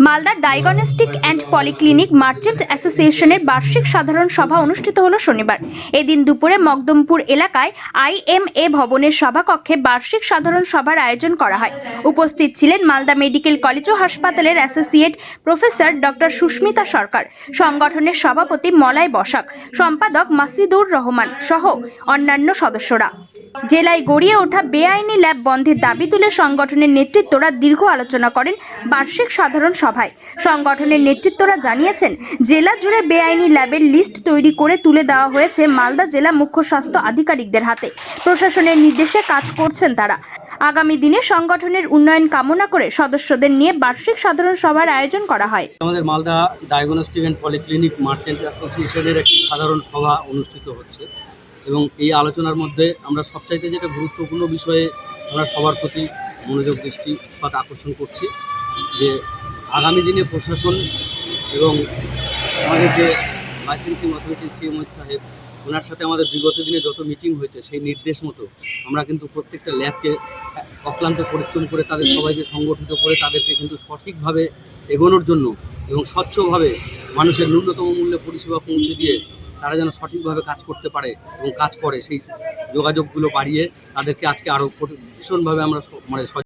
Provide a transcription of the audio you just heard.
Malda diagnostic and polyclinic merchant অ্যাসোসিয়েশনের বার্ষিক সাধারণ সভা অনুষ্ঠিত হলো শনিবার। এদিন দুপুরে মকদমপুর এলাকায় আইএমএ ভবনের সভাকক্ষে বার্ষিক সাধারণ সভার আয়োজন করা হয়। উপস্থিত ছিলেন মালদা মেডিকেল কলেজ ও হাসপাতালের associate professor doctor Susmita Sarkar, সংগঠনের সভাপতি মলয় বসাক, সম্পাদক মাসিদুর রহমান সহ অন্যান্য সদস্যরা। জেলায় গড়িয়ে ওঠা বেআইনি ল্যাব বন্ধের দাবি তুলে সংগঠনের নেতৃত্বরা দীর্ঘ আলোচনা করেন বার্ষিক সাধারণ সভায়। সংগঠনের নেতৃত্বরা জানিয়েছেন, জেলা জুড়ে বেআইনি ল্যাবের লিস্ট তৈরি করে তুলে দেওয়া হয়েছে মালদা জেলা মুখ্য স্বাস্থ্য আধিকারিকদের হাতে। প্রশাসনের নির্দেশে কাজ করছেন তারা। আগামী দিনে সংগঠনের উন্নয়ন কামনা করে সদস্যদের নিয়ে বার্ষিক সাধারণ সভার আয়োজন করা হয়। আমাদের Malda diagnostic and polyclinic merchant অ্যাসোসিয়েশনের একটি সাধারণ সভা অনুষ্ঠিত হচ্ছে। এবং এই আলোচনার মধ্যে আমরা সবচাইতে যেটা গুরুত্বপূর্ণ বিষয়ে আমরা সবার প্রতি মনোযোগ দৃষ্টিপাত আকর্ষণ করছি যে আগামী দিনে প্রশাসন এবং আমাদের যে লাইসেন্সিং অথরিটি সিএমএস সাহেব, ওনার সাথে আমাদের বিগত দিনে যত মিটিং হয়েছে, সেই নির্দেশ মতো আমরা কিন্তু প্রত্যেকটা ল্যাবকে অক্লান্ত পরিশ্রম করে তাদের সবাইকে সংগঠিত করে তাদেরকে কিন্তু সঠিকভাবে এগোনোর জন্য এবং স্বচ্ছভাবে মানুষের ন্যূনতম মূল্যে পরিষেবা পৌঁছে দিয়ে তারা যেন সঠিকভাবে কাজ করতে পারে এবং কাজ করে, সেই যোগাযোগগুলো বাড়িয়ে তাদেরকে আজকে আরও ভীষণভাবে আমরা মানে